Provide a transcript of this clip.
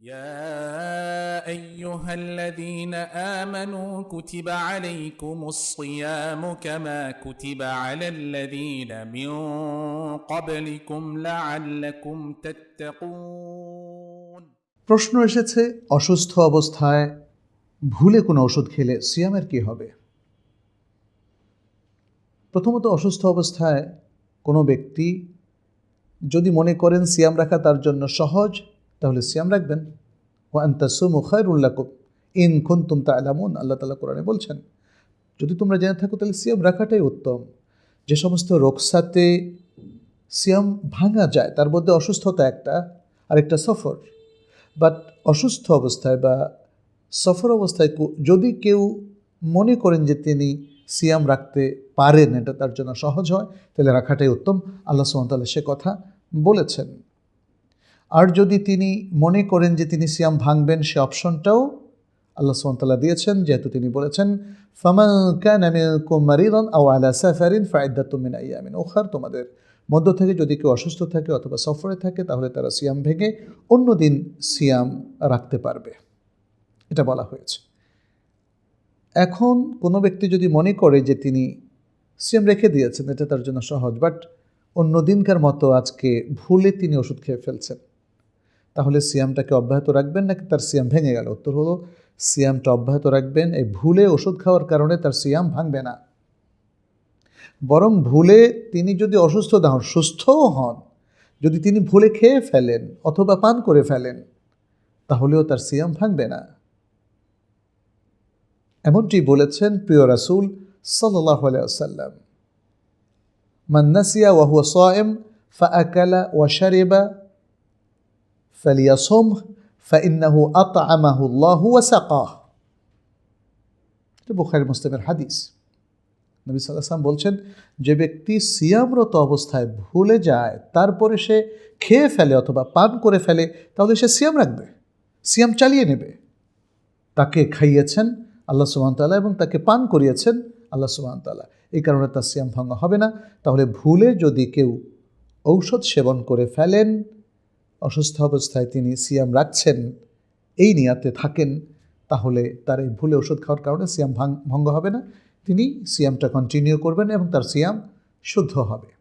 يا ايها الذين امنوا كتب عليكم الصيام كما كتب على الذين من قبلكم لعلكم تتقون প্রশ্ন এসেছে অসুস্থ অবস্থায় ভুলে কোনো ওষুধ খেলে সিয়ামের কি হবে প্রথমত অসুস্থ অবস্থায় কোনো ব্যক্তি যদি মনে করেন সিয়াম রাখা তার জন্য সহজ তাহলে সিয়াম রাখবেন। ও আন্তাসুম খায়রুল্লাকুম ইন খুন্তুম তা আলামুন আল্লাহ তালা কোরআনে বলছেন, যদি তোমরা জেনে থাকো, তাহলে সিয়াম রাখাটাই উত্তম। যে সমস্ত রোগসাতে সিয়াম ভাঙা যায়, তার মধ্যে অসুস্থতা একটা আর একটা সফর। বাট অসুস্থ অবস্থায় বা সফর অবস্থায় যদি কেউ মনে করেন যে তিনি সিয়াম রাখতে পারেন, এটা তার জন্য সহজ হয়, তাহলে রাখাটাই উত্তম। আল্লাহ সুমতাল্লাহ সে কথা বলেছেন। আর যদি তিনি মনে করেন যে তিনি সিয়াম ভাঙবেন সে অপশনটাও আল্লাহ সুমতাল্লাহ দিয়েছেন, যেহেতু তিনি বলেছেন, ফামান কান মারিদন আও আলা সাফারিন ফায়দাতুমিন আইয়ামিন ওখার তোমাদের মধ্য থেকে যদি কেউ অসুস্থ থাকে অথবা সফরে থাকে, তাহলে তারা সিয়াম ভেঙে অন্য দিন সিয়াম রাখতে পারবে। এটা বলা হয়েছে। এখন কোনো ব্যক্তি যদি মনে করে যে তিনি সিয়াম রেখে দিয়েছেন, এটা তার জন্য সহজ, বাট অন্য দিনকার মতো আজকে ভুলে তিনি ওষুধ খেয়ে ফেলছেন। তাহলে সিয়ামটাকে অব্যাহত রাখবেন নাকি তার সিয়াম ভেঙে গেল? উত্তর হলো, সিয়ামটা অব্যাহত রাখবেন এই ভুলে ওষুধ খাওয়ার কারণে তার সিয়াম ভাঙবে না। বরং ভুলে তিনি যদি অসুস্থ না হন, সুস্থও হন, যদি তিনি ভুলে খেয়ে ফেলেন অথবা পান করে ফেলেন, তাহলেও তার সিয়াম ভাঙবে না। এমনটি বলেছেন প্রিয় রাসুল সাল্লাহ আলাইসাল্লাম মান্নাসিয়া ওয়াহুয়া সোয়েম ফা আকালা ওয়াশারিবা ফালিয়াসমহ ফাইন্নাহু আতা আমাহুল্লাহু ওয়াসাকাহ এটা বুখারি মুসলিমের হাদিস। নবী সাল্লাম বলছেন, যে ব্যক্তি সিয়ামরত অবস্থায় ভুলে যায়, তারপরে সে খেয়ে ফেলে অথবা পান করে ফেলে, তাহলে সে সিয়াম রাখবে, সিয়াম চালিয়ে নেবে। তাকে খাইয়েছেন আল্লাহ সুবাহতাল্লাহ এবং তাকে পান করিয়েছেন আল্লাহ সুবাহতাল্লাহ এই কারণে তার সিয়াম ভাঙা হবে না। তাহলে ভুলে যদি কেউ ঔষধ সেবন করে ফেলেন অসুস্থ অবস্থায় তিনি সিয়াম রাখছেন, এই নিয়াতে থাকেন, তাহলে তার এই ভুলে ওষুধ খাওয়ার কারণে সিয়াম ভঙ্গ হবে না। তিনি সিয়ামটা কন্টিনিউ করবেন এবং তার সিয়াম শুদ্ধ হবে।